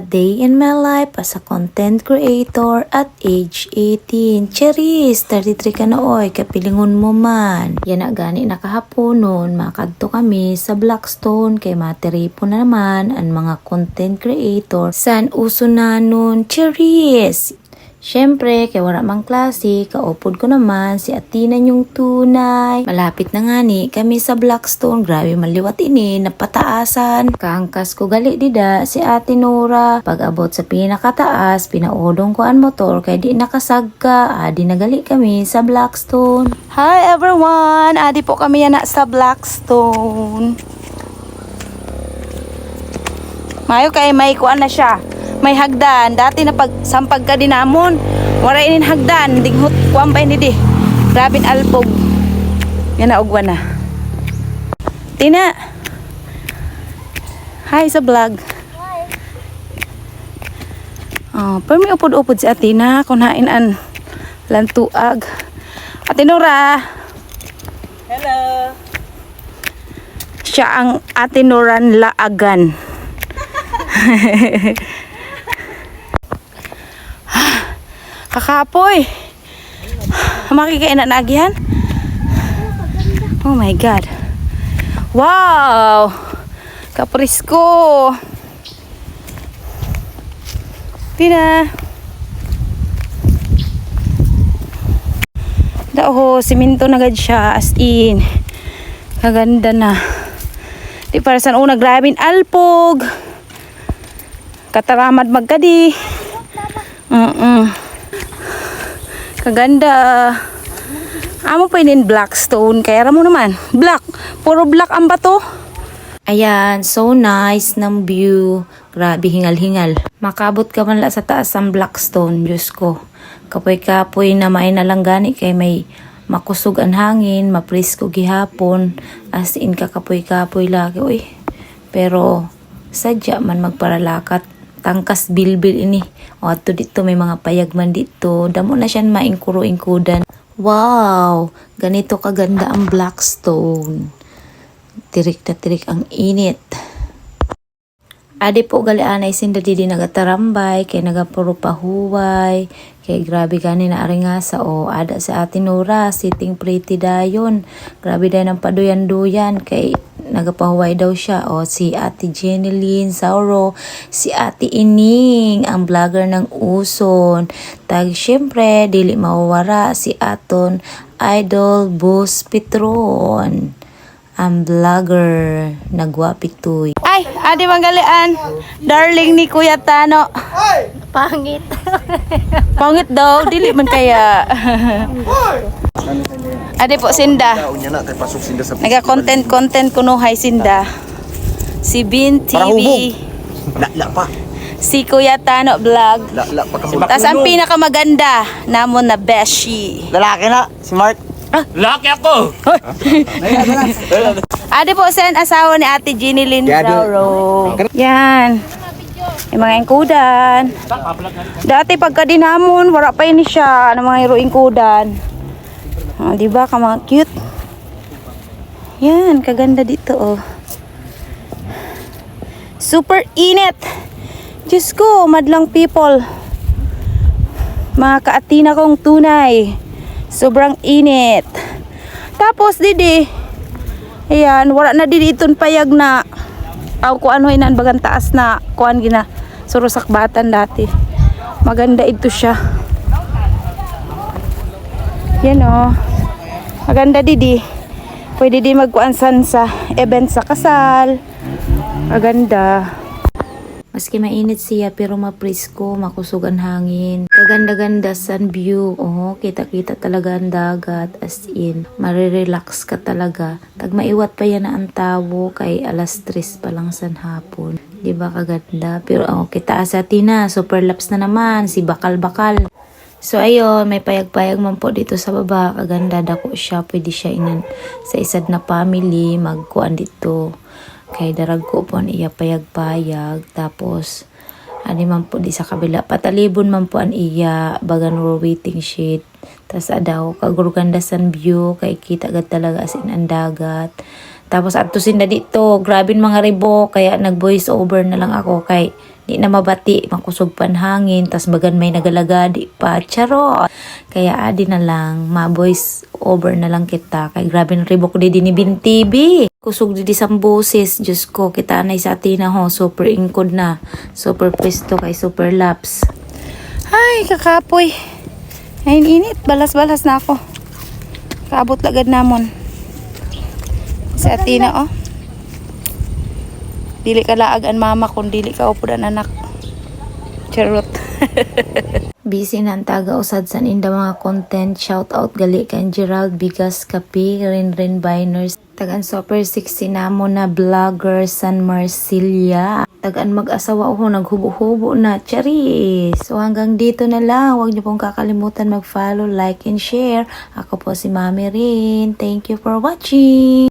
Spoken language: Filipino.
Day in my life as a content creator at age 18. Cheris, 33 ka na oy, kapilingon mo man. Yan na gani nakahapon nun, makadto kami sa Blackstone kay materipo na naman ang mga content creator. San uso na nun, Cheris? Siyempre, kay wala mang klase, kaupod ko naman si Atina yung tunay. Malapit na nga ni kami sa Blackstone. Grabe maliwat ini, napataasan. Kaangkas ko gali dida si Ate Nora. Pag abot sa pinakataas, pinaudong ko ang motor kay di nakasagka. Adi na gali kami sa Blackstone. Hi everyone! Adi po kami yan na sa Blackstone. Mayo kay may kuan na siya. May hagdan. Dati na pag sampag ka din namon. Wala inin hagdan. Dinghot kuan pa ini di. Grabing alpog. Yan na ugwa na. Tina. Hi sa vlog. Oh, pero may upod-upod si Atina. Kunain an lantuag. Ate Nora. Hello. Siya ang Ate Noran Laagan. Kakapoy. Makikain na nagihan? Oh my God. Wow! Kaprisko. Tina. Daho, siminto na gad siya as in. Kaganda na. Di para sa una, grabing alpog. Kataramad magkadi. Mm Kaganda. Amo pa inin blackstone. Kaya mo naman. Black. Puro black ang bato. Ayan, so nice ng view. Grabe, hingal-hingal. Makabot ka man la sa taas ng Blackstone, Diyos ko. Kapoy-kapoy na may nalanggani kay may makusog ang hangin, maprisko gihapon, as in kakapoy-kapoy lagi. Uy, pero sadya man magparalakat. Tangkas bilbil ini. O ato dito may mga payag man dito. Damo na siya maingkuro-ingkudan. Wow! Ganito kaganda ang Blackstone. Tirik na tirik ang init. Adi po gali anay sinda didi nagatarambay, kay nagapuro pahuway, kay grabe gani na aringasa o ada sa atin Nora, sitting pretty dayon. Grabe dayon ang paduyan-duyan, kay nagapahuway daw siya. O si ate Jeneline Sauro, si ate Ining, ang vlogger ng Uson. Tag syempre, dili mawawara si aton Idol Bus Petron ang vlogger nagwapitoy. Ay, adi manggalian. Darling ni Kuya Tano. Pangit. Pangit daw, dili man kaya. adi po Sinda. Unya na kay pasok sinda sa Naga-content-content kuno hay Sinda. Si Bin TV. La la pa. Si Kuya Tano Vlog. La la pa ka mo. Tapos ang pinakamaganda namon na Beshi. Lalaki na si Mark. Laki ako. Adi po sen asawa ni Ate Ginny Lynn Zauro. Yan. Yung mga ingkudan. Dati pagka dinamon, wala pa ini siya ng mga hero ingkudan. Ah, di ba ka mga cute? Yan, kaganda dito oh. Super init. Diyos ko, madlang people. Mga kaatina kong tunay. Sobrang init. Tapos, didi, ayan, wala na didi iton payag na aw ko ano inan bagang taas na kuan gina surusak batan dati. Maganda ito siya. Yan oh. Maganda didi. Pwede di magkuansan sa event sa kasal. Maganda. Maski mainit siya pero maprisko, makusog ang hangin. Kaganda-ganda sun view. Oh, kita-kita talaga ang dagat as in. Marirelax ka talaga. Tag maiwat pa yan ang tawo kay alas 3 pa lang san hapon. Di ba kaganda? Pero oh, kita sa tina, super laps na naman, si bakal-bakal. So ayun, may payag-payag man po dito sa baba. Kaganda dako siya. Pwede siya inan sa isad na family. Magkuan dito. Kay darag ko po iya payag-payag. Tapos, ani man po di sa kabila. Patalibon man po ang iya. Bagan ro waiting sheet. Tapos adaw, kagurganda san view. Kay kita agad talaga as in ang dagat. Tapos atusin na dito. Grabe mga ribo. Kaya nag voice over na lang ako. Kay di na mabati makusog panhangin tas bagan may nagalagadi pa charot kaya adi na lang ma voice over na lang kita kay grabe ng ribok di ni Bin TV kusog di sang boses Diyos ko kita na sa atin na ho super ingkod na super pwesto kay super laps Ay, kakapoy. Ay, init. Balas-balas na ako. Kaabot lagad namon. Sa atina, oh. Dili ka laagan mama kung dili ka upudan anak. Charot. Busy na ang taga-usad sa inda mga content. Shout out gali kan Gerald Bigas Kapi, Rin Rin Biners. Tagan super 60 na mo na vlogger San Marsilia. Tagaan mag-asawa ko, naghubo-hubo na. Charis! So hanggang dito na lang. Huwag niyo pong kakalimutan mag-follow, like, and share. Ako po si Mami Rin. Thank you for watching!